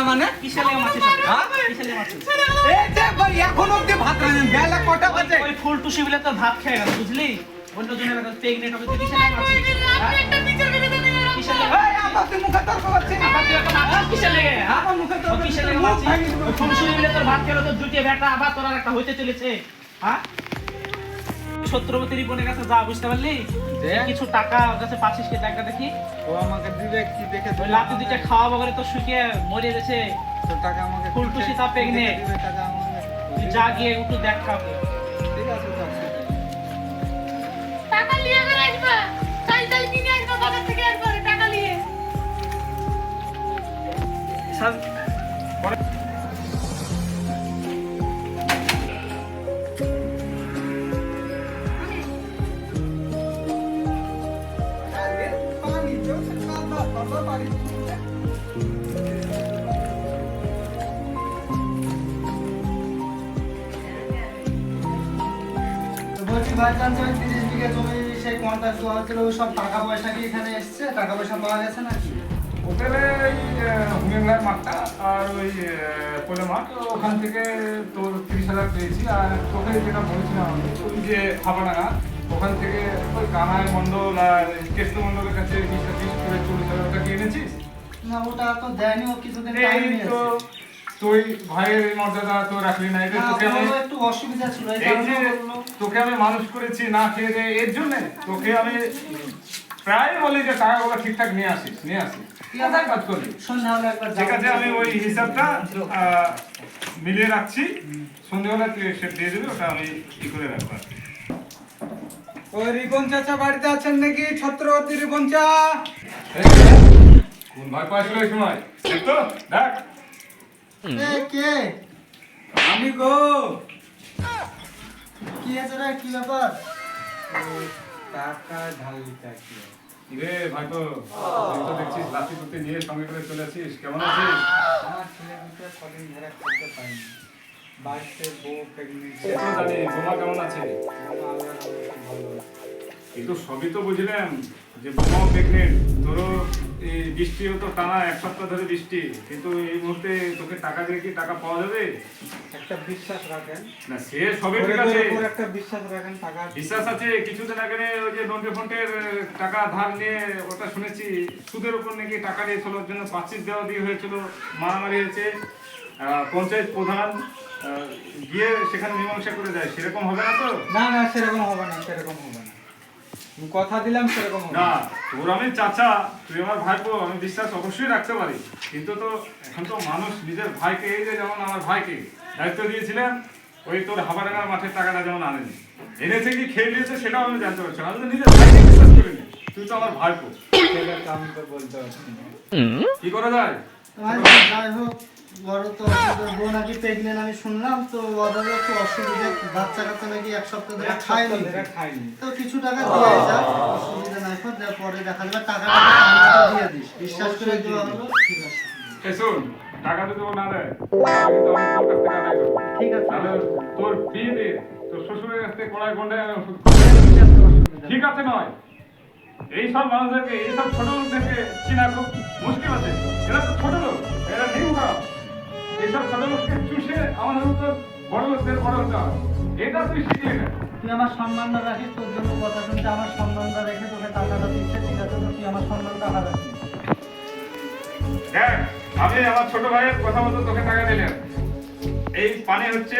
না মানে? লেগে হ্যাঁ? কিসে লেগে মাছিস এই যে ভাই এখনও অব্দি ভাত রান্না বেলা কটা বাজে? ওই ফুল টুসি বলে তোর ভাত খেয়ে গেল বুঝলি? অন্য জনের কাছে প্রেগনেন্ট হবে তুই কিসে লেগে মাছিস একটা বিচার করে দেবেন কিসে লেগে এই আমার তুই মুখে তর্ক করছিস না। আবার তুই একটা মাছিস কিসে লেগে হ্যাঁ আমার মুখে তর্ক কিসে করছিস, লেগে মুখ মাছিস ভেঙে দেবো। ওই ফুল টুসি বলে তোর ভাত খেলো তোর দুটি আবার তোর আর একটা হইতে চলেছে। হ্যাঁ? ছত্রবতী রিপনের কাছে যা বুঝতে পারলি। কিছু টাকা ওর কাছে পাচ্ছিস কি? টাকা দেখি। ও আমাকে দিবে কি দেখে ওই লাতি দুইটা খাওয়া বগরে তো শুকিয়ে মরে গেছে। তোর টাকা আমাকে ফুলটুসি তা পেগনে। দিবে টাকা আমাকে। যা গিয়ে একটু দেখ খাব বলছি ভাই জানতে ওই তিরিশ বিঘা জমি সেই কন্ট্রাক্ট দেওয়া হচ্ছিল ওই সব টাকা পয়সা কি এখানে এসছে? টাকা পয়সা পাওয়া গেছে নাকি? হোটেলে এই হুমিংলার মাঠটা আর ওই পোলে মাঠ ওখান থেকে তোর তিরিশ হাজার পেয়েছি। আর তোকে যেটা বলেছিলাম ওই যে হাবাডাঙ্গা ওখান থেকে ওই কানাই মণ্ডল আর কেষ্ট মণ্ডলের কাছে বিশ চল্লিশ হাজার টাকা এনেছিস? না ওটা তো দেয়নি ও কিছুদিন এই তো তুই ভাইয়ের মর্যাদা তো রাখলি না এটা তোকে আমি একটু অসুবিধা ছিল তোকে আমি মানুষ করেছি না খেয়ে এর জন্য তোকে আমি প্রায় বলি যে টাকাগুলো ঠিকঠাক নিয়ে আসিস নিয়ে আসিস। কোথায় কাজ করবি সন্ধ্যা হলে একবার ঠিক আছে আমি ওই হিসাবটা আহ, মিলিয়ে রাখছি। সন্ধ্যেবেলা তুই এসে দিয়ে দেবে ওটা আমি ই করে রাখব আর ওই রিপন চাচা বাড়িতে আছেন নাকি? ছত্রবতী রিপন চা। কোন ভাই পাইছিল সময়? দেখ তো দেখ। কে? আমি গো। কি আছে রে? কি ব্যাপার? টাকা ঢালি রে ভাই তো তুই তো দেখছিস লাঠি নিয়ে সঙ্গে করে চলে আসিস। কেমন আছিস? আমার ছেলে দুটো কদিন ধরে করতে পারিনি বাড়িতে বউ প্রেগনেন্ট জানি বোমা কেমন আছে? কিন্তু সবই তো বুঝলাম যে বোমাও প্রেগনেন্ট তোরও বৃষ্টিও তো টানা এক সপ্তাহ ধরে বৃষ্টি। কিন্তু এই মুহূর্তে তোকে টাকা দিয়ে কি টাকা পাওয়া যাবে? একটা বিশ্বাস রাখেন। না সে সবই ঠিক আছে। একটা বিশ্বাস রাখেন টাকা বিশ্বাস আছে কিছুদিন আগে ওই যে নন্টে ফন্টের টাকা ধার নিয়ে ওটা শুনেছি সুদের উপর নাকি টাকা নিয়েছিল ওর জন্য পাঁচিশ দেওয়া দিয়ে হয়েছিল মারামারি হয়েছে। পঞ্চায়েত প্রধান গিয়ে সেখানে মীমাংসা করে দেয়। সেরকম হবে না তো? না না সেরকম হবে না সেরকম হবে না। কথা দিলাম সেরকম না না তোর আমি চাচা তুই আমার ভাইপো আমি বিশ্বাস অবশ্যই রাখতে পারি। কিন্তু তো এখন তো মানুষ নিজের ভাইকে এই যে যেমন আমার ভাইকে দায়িত্ব দিয়েছিলেন ওই তোর হাবাডাঙ্গার মাঠের টাকাটা যেমন আনেনি। এনেছে কি খেয়ে নিয়েছে সেটাও আমি জানতে পারছি না। আমি তো নিজের ভাইকে বিশ্বাস করিনি তুই তো আমার ভাইপো। সেটা আমি তো বলতে পারছি কি করা যায়? যাই হোক বড় তো বউ নাকি প্রেগনেন্ট আমি শুনলাম তো ওদের একটু অসুবিধা বাচ্চা কাচ্চা নাকি এক সপ্তাহ ধরে খায়নি সপ্তাহ ধরে খাইনি তো কিছু টাকা দিয়ে যাক অসুবিধা নাই পরে দেখা যাবে টাকাটা দিয়ে দিস বিশ্বাস করে দেওয়া হলো ঠিক আছে। টাকা না দেয়। ঠিক তোর বিয়ে তোর শ্বশুরের কাছ থেকে কড়াই ঠিক নয়। এইসব মানুষদেরকে এই সব ছোট লোকদেরকে চিনা খুব মুশকিল আছে। এরা তো দরকার এটা তুই শিখিয়ে নে। তুই আমার সম্মানটা রাখিস তোর জন্য কথা শুনতে আমার সম্মানটা রেখে তোকে টাকাটা দিচ্ছে ঠিক আছে? তুই আমার সম্মানটা হারাচ্ছিস দেখ আমি আমার ছোট ভাইয়ের কথা মতো তোকে টাকা দিলাম। এই পানি হচ্ছে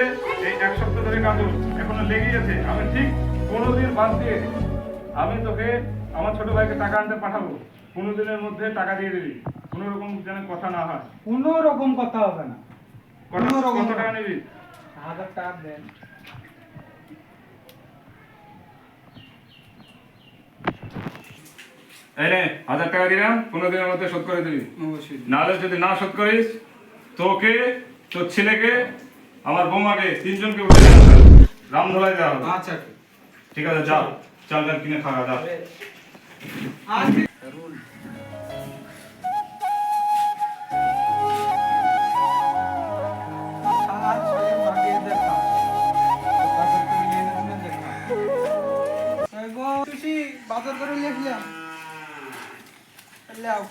এই এক সপ্তাহ ধরে কাজ হলো। এখনও লেগেই আছে। আমি ঠিক পনেরো দিন বাদ দিয়ে আমি তোকে আমার ছোট ভাইকে টাকা আনতে পাঠাবো। পনেরো দিনের মধ্যে টাকা দিয়ে দিবি। কোনো রকম যেন কথা না হয়। কোনো রকম কথা হবে না। কত টাকা হাজার টাকা দেন। এই হাজার টাকা দিলাম পনেরো দিনের মধ্যে শোধ করে দিবি। নাহলে যদি না শোধ করিস তোকে তোর ছেলেকে আমার বৌমাকে তিনজনকে উঠে রামধলাই দেওয়া হবে। আচ্ছা ঠিক। আছে যাও চাল ডাল কিনে খাওয়া দাও বাজার করে নিয়ে আসলাম লাও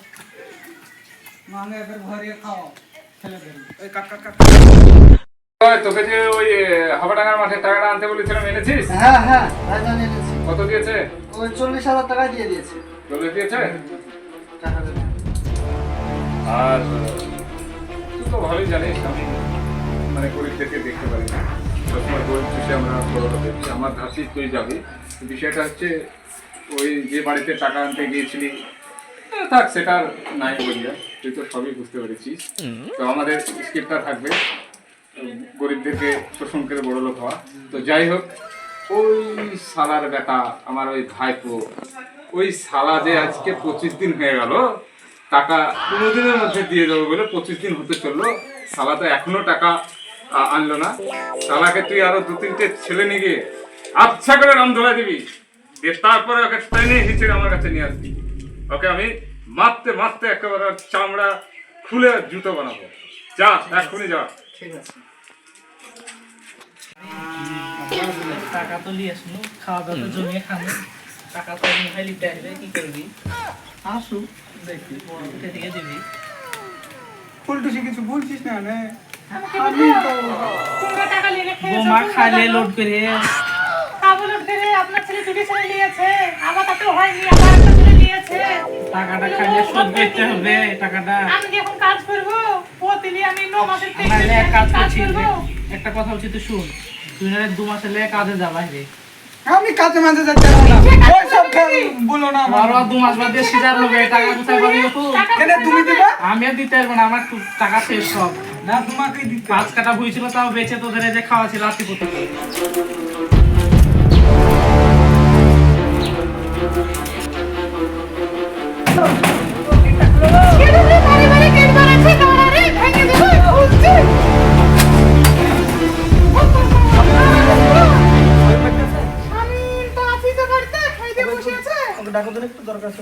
মাঙ্গে এবার ভরিয়ে খাও ওই কাকা কাকা তোকে যে ওই হাবাডাঙ্গার মাঠে টাকাটা আনতে বলেছিলাম এনেছিস? হ্যাঁ হ্যাঁ ভাইজান এনেছি। কত দিয়েছে? ওই চল্লিশ হাজার টাকা দিয়ে দিয়েছে। চল্লিশ দিয়েছে? টাকা দেবে আর তুই তো ভালোই জানিস আমি মানে গরিবদেরকে দেখতে পারি না। সবসময় গরিব আমরা আমার ধারছি তুই যাবি। বিষয়টা হচ্ছে ওই যে বাড়িতে টাকা আনতে গিয়েছিলি থাক সেটা নাই বলিয়া তুই তো সবই বুঝতে পেরেছিস। তো আমাদের স্কিপটা থাকবে। গরিবদেরকে শোষণ করে বড় লোক হওয়া। তো যাই হোক, ওই সালার বেটা, আমার ওই ভাইপো, ওই সালা যে আজকে পঁচিশ দিন হয়ে গেল, টাকা পনেরো দিনের মধ্যে দিয়ে দেবো বলে পঁচিশ দিন হতে চলল। সালা তো এখনও টাকা আনলো না। সালাকে তুই আরও দু তিনটে ছেলে নিয়ে গিয়ে আচ্ছা করে রাম ধরা দিবি। দিয়ে তারপরে ওকে ট্রেনে হিচড়ে আমার কাছে নিয়ে আসবি। ওকে আমি মারতে মারতে একেবারে চামড়া খুলে জুতো বানাবো। যা এক্ষুনি যা। ঠিক আছে। টাকা তো নিয়ে আসলো খাওয়া দাওয়া তো জমিয়ে খাব। টাকা তো আমি খাই লিখতে আসবে কি করবি? আসুক দেখবি থেকে দিবি। ফুলটুসি কিছু বলছিস না নে? আমি টাকা নিয়ে বোমা খাইলে লোড করে। খাব লোক করে। আপনার ছেলে দুটি ছেলে নিয়েছে। আমার তাতে হয়নি আমার একটা ছেলে নিয়েছে। টাকাটা শোধ করতে হবে টাকাটা। আমি এখন কাজ করব। প্রতিদিন আমি ন মাসের থেকে এক কাজ করছি একটা কথা বলছি তুই শুন তুই দু মাস হলে কাজে যা বাইরে। আমি কাজে মাঝে যাচ্ছি না। ওই সব বলো না আমার। আরও দু মাস বাদে সিজার হবে টাকা কোথায় পাবি? টাকা কেন তুমি দিবা? আমি আর দিতে পারব না আমার টাকা শেষ সব। না তোমাকে দিতে পাঁচ কাটা বই ছিল তাও বেঁচে তোদের যে খাওয়া ছিল রাত্রি ডাকো তো একটু দরকার আছে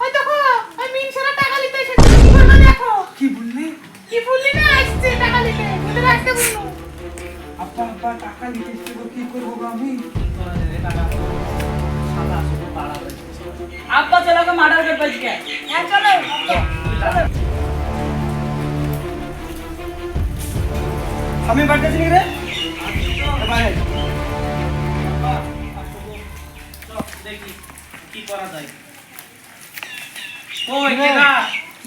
ওই দেখো ওই মিনসারা টাকা নিতে এসেছে কি করবে দেখো কি বললি? কি বললি না? আসছে টাকা নিতে আসতে বলল টাকা এসেছিল, কি করব আমি আব্বা চলো কে মার্ডার করে পেয়েছি কে হ্যাঁ চলো আমি বাড়িতে ছিলি রে? দেখি কি করা যায়। ওই কেনা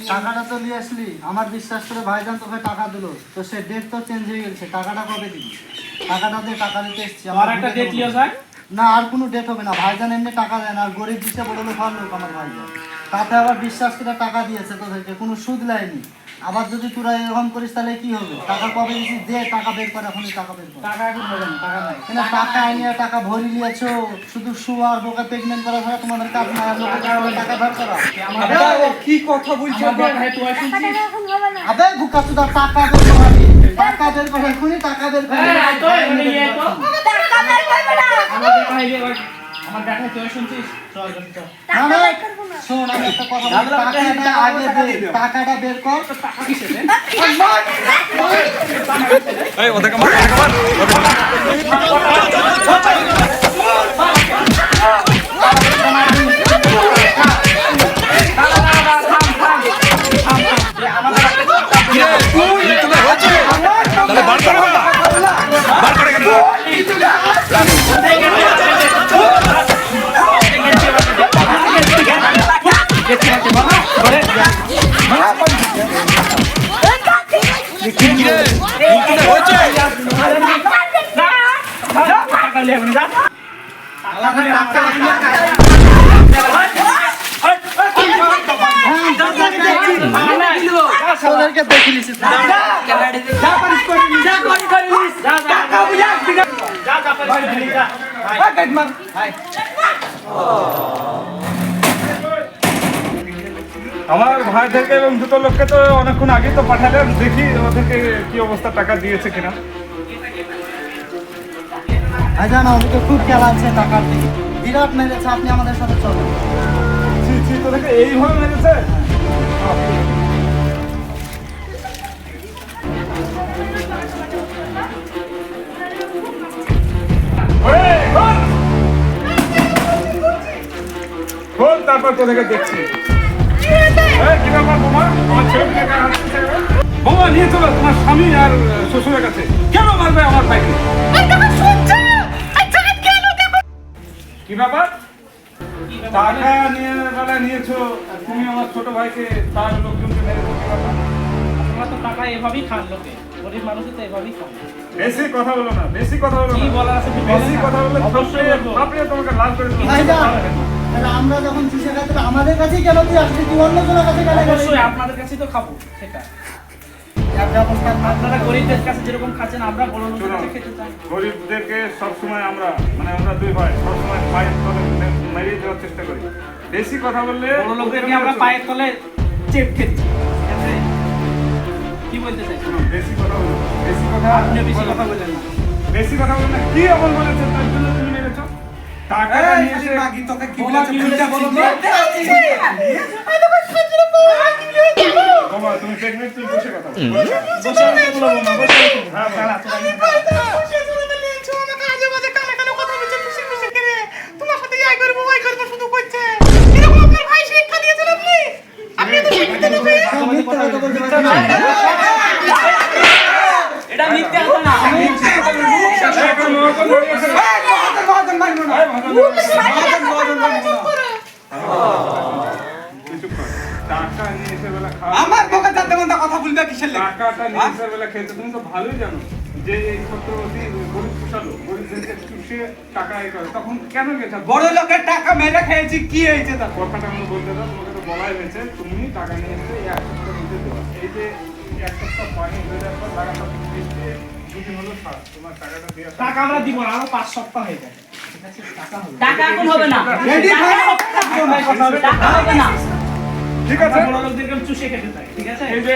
টাকাটা তো নিয়ে আসলি। আমার বিশ্বাস করে ভাইজান তোকে টাকা দিল। তো সে ডেট তো চেঞ্জ হয়ে গেছে। টাকাটা কবে দিবি? টাকাটা দিয়ে টাকা দিতে এসছি। আমার একটা ডেট নিয়ে যায় না আর কোনো ডেট হবে না। ভাইজান এমনি টাকা দেয় না আর গরিব দিচ্ছে বড় লোক হওয়ার লোক আমার ভাইজান তাতে আবার বিশ্বাস করে টাকা দিয়েছে তোদেরকে কোনো সুদ লাইনি। আবার যদি তোরা এরকম করিস তাহলে কি হবে? টাকা কবে দিছিস? দে টাকা বের কর এখনই টাকা বের কর। টাকা এখন হবে না টাকা নাই। টাকা আইনি টাকা ভরি নিয়েছো শুধু শুয়ার বোকা প্রেগনেন্ট করা ছাড়া তোমাদের কাজ আর লোকের টাকা ধার করা। কি কথা বলছো আবে সুদা টাকা। টাকা বের করে এখনই টাকা বের করে এই, তো, এখানে আয় তো। আমার দেখা হইলে এবার আমার দেখা তুই শুনছিস চল চল, চল না, না, শোন আমি একটা কথা বলি, টাকাটা আগে দে টাকাটা বের কর টাকা কিসে দেখে নিছিস আমার ভাইদেরকে এবং দুটো লোককে তো অনেকক্ষণ আগে তো পাঠালেন দেখি ওদেরকে কি অবস্থা টাকা দিয়েছে কিনা। ভাইজান আমাদেরকে খুব খেলা আছে টাকার দিকে বিরাট মেরেছে আপনি আমাদের সাথে চলুন। ছি ছি তোদেরকে এইভাবে মেরেছে? খোল, তারপর তোদেরকে দেখছি। এই, কি ব্যাপার বোমা? আমার নিয়ে চলো তোমার স্বামী আর শ্বশুরের কাছে। কেন মারবে আমার ভাইকে? কি ব্যাপার? টাকা নিয়ে বেলা নিয়েছো তুমি আমার ছোট ভাইকে তার লোকজনকে মেরেছো কি ব্যাপার তোমরা তো টাকা এভাবেই খান লোকে। গরিব মানুষই তো এভাবেই খান বেশি কথা বলো না বেশি কথা বলো কি বলার আছে বেশি কথা বললে তোমাকে লাল করে দেবো তাহলে আমরা যখন চুষে খাই আমাদের কাছেই কেন তুই আসলি তুই অন্য জনের কাছে গেলে? অবশ্যই আপনাদের কাছেই তো খাব সেটা। আপনারা গরিবদের কাছে যেরকম খাচ্ছেন আমরা খেতে চাই। গরিবদেরকে সবসময় আমরা মানে আমরা দুই ভাই সবসময় পায়ের তলে মেরিয়ে দেওয়ার চেষ্টা করি। বেশি কথা বললে বড় লোকদেরকে আমরা পায়ের তলে চেপ খেতে ঠিক আছে? কি বলতে চাই বেশি কথা বলো বেশি কথা আপনি বেশি কথা বলেন না। বেশি কথা বলো না কি এমন বলেছে তার জন্য? টাকাটা নিয়ে এসে মাগি তোকে কি বলেছে? কি বলো তো বাবা তুমি প্রেগনেন্ট তুমি বসে কথা বসে বসে বলব না বসে বসে হ্যাঁ। এটা মিথ্যে কথা না। হয়ে মহাজন মারবো না। এই মহাজন হয়ে গেছে। মহাজন মহাজন মারবো না তুই চুপ কর। টাকা নিয়ে এসে আমার বকে চারটে ঘণ্টা কথা বলবে কিসের লেগে? টাকাটা নিয়ে এসে বেলা খেতে তুমি তো ভালোই জানো যে এই ছত্রবতী গরিব পোষালো গরিবদেরকে চুষে টাকা এ করে। তখন কেন গেছে? বড় লোকের টাকা মেরে খেয়েছি কি হয়েছে তা কথাটা আমি বলতে দাও তোমাকে তো বলাই হয়েছে। তুমি টাকা নিয়ে এসে এক সপ্তাহ নিতে দেওয়া এই যে এক সপ্তাহ পানি হয়ে যাওয়ার পর টাকাটা দিতে টাকা আমরা দিব না আরও পাঁচ সপ্তাহ হয়ে যায় টাকা এখন হবে না টাকা হবে না ঠিক আছে বড় লোকদেরকে চুষে খেতে চাই ঠিক আছে এই যে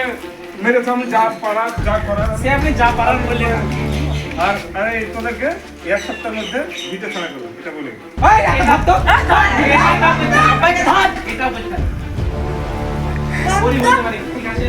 মেরেছো আমি যা পারার যা করার সে আপনি যা পারার বললেন আর আরে তোদেরকে এক সপ্তাহের মধ্যে দিতে ছাড়া করব এটা বলে ভাব তো এটা বলতে পারি ঠিক আছে